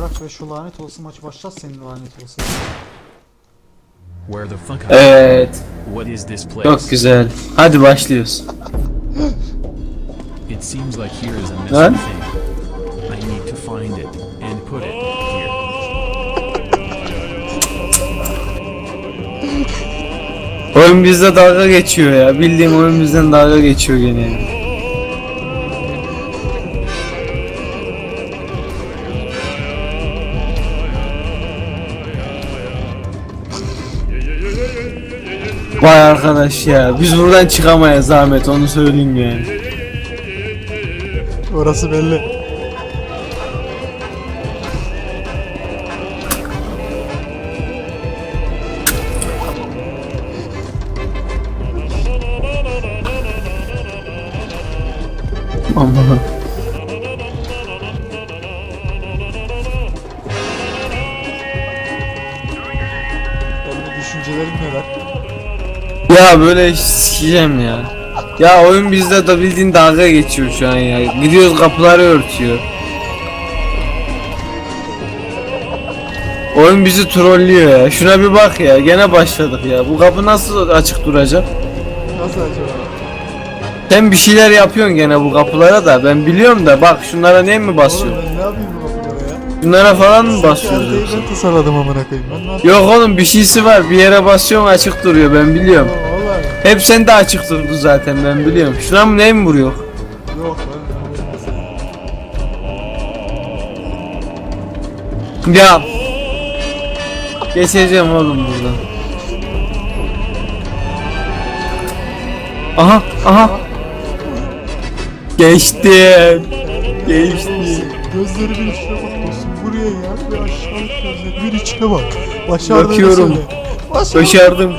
bırak ve şu lanet olası maçı başlat senin lanet olası. Where the fuck? Evet. What is this place? Çok güzel. Hadi başlıyoruz. It seems like here is a Lan? missing thing. I need to find it and put it here. Oyun bizde dalga geçiyor ya. Bildiğim oyun bizden dalga geçiyor gene. Vay arkadaş ya. Biz buradan çıkamayız Ahmet onu söyleyeyim yani. Orası belli. Aman. Benim düşüncelerim neler? Ya böyle sikeceğim ya. Ya oyun bizde de bildiğin dalga geçiyor şu an ya. Gidiyoruz kapıları örtüyor. Oyun bizi trollüyor ya. Şuna bir bak ya. Gene başladık ya. Bu kapı nasıl açık duracak? Nasıl acaba? Sen bir şeyler yapıyorsun gene bu kapılara da. Ben biliyorum da bak şunlara ne mi Oğlum basıyorsun? ben ne yapayım bu kapılara ya? Şunlara falan mı? Geldeyi yoksa? ben tasarladım amına koyayım. Ben? Yok oğlum bir şeysi var. Bir yere basıyorsun açık duruyor ben biliyorum. Hep sen de açık durdu zaten ben biliyorum. Şuna mı ne mi vuruyor? yok ben Ya Geçeceğim oğlum buradan. Aha aha. Geçtim. Geçtim. Gözlerimin içine bak Bir içine bak. Başardığını Bakıyorum. söyle. Başardın. Başardım.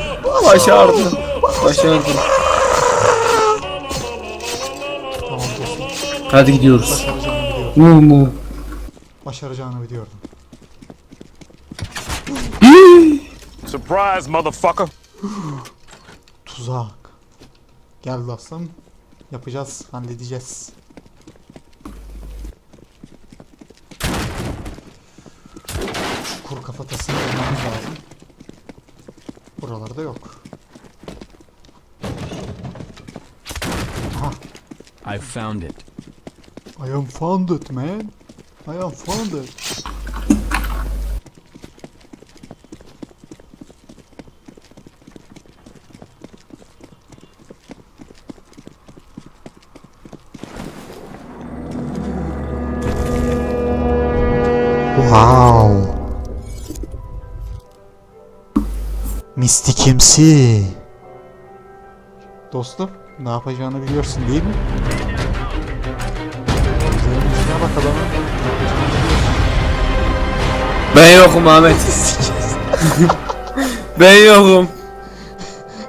Başardım. Başardım. Tamam dostum. Hadi gidiyoruz. Başaracağını biliyordum. Mu mu. Başaracağını biliyordum. Surprise, motherfucker. Tuzak. Gel dostum. Yapacağız. Halledeceğiz. Çukur kafatasını bulmamız lazım. Buralarda yok. Aha. I found it. I am found it man. I am found it. Wow. Mistikimsi. Dostum, ne yapacağını biliyorsun değil mi? Gözlerinin içine bak adamın. Ne yapacağını biliyorsun. Ben yokum Ahmet. ben yokum.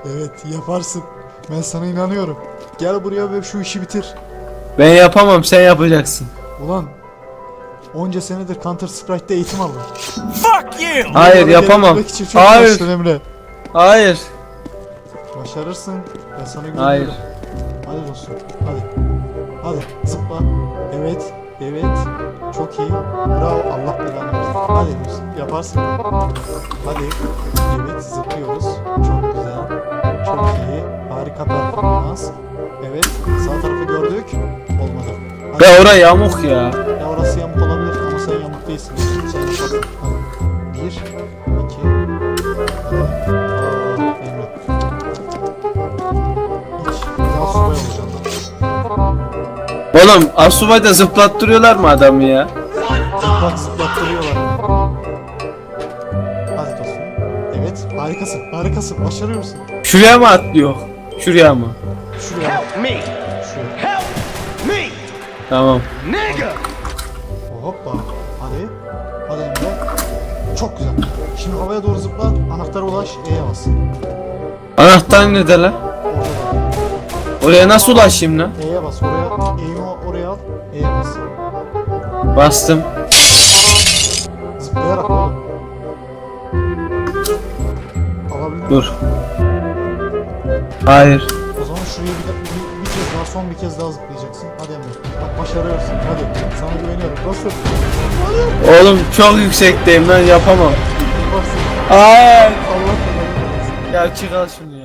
Evet, yaparsın. Ben sana inanıyorum. Gel buraya ve şu işi bitir. Ben yapamam sen yapacaksın. Ulan, onca senedir Counter Strike'de eğitim aldım. Hayır Bunları yapamam. gelebilmek için çok Hayır. uğraştın Emre. Hayır. Başarırsın. Ben sana güveniyorum. Hayır. Hadi dostum. Hadi. Hadi zıpla. Evet. Evet. Çok iyi. Bravo. Allah belanı versin. Hadi dostum. Yaparsın. Hadi. Evet. Zıplıyoruz. Çok güzel. Çok iyi. Harika performans. Evet. Sağ tarafı gördük. Olmadı. Hadi. Be oraya yamuk ya. Ya orası yamuk olabilir ama sen yamuk değilsin. Sen yaparsın. Oğlum Asubay'da zıplattırıyorlar mı adamı ya? Bak zıplattırıyorlar. Hadi dostum. Evet. Harikasın. Harikasın. Başarıyor musun? Şuraya mı atlıyor? Şuraya mı? Şuraya. Me. Şuraya. Me. Tamam. Nigga. Hoppa. Hadi. Hadi Emre. Çok güzel. Şimdi havaya doğru zıpla. Anahtara ulaş. E'ye bas. Anahtar nerede lan? Orada. Oraya nasıl ulaşayım lan? E'ye bas. Oraya. E'yi oraya al. E'ye bas. Bastım. Zıplayarak oğlum. Dur. Hayır. O zaman şuraya bir, de- bir, bir kez daha son bir kez daha zıplayacaksın. Hadi Emre. Bak başarıyorsun. Hadi. Sana güveniyorum. Dostum. Oğlum çok yüksekteyim ben yapamam. Ay. Allah versin. Ya çık al şunu ya.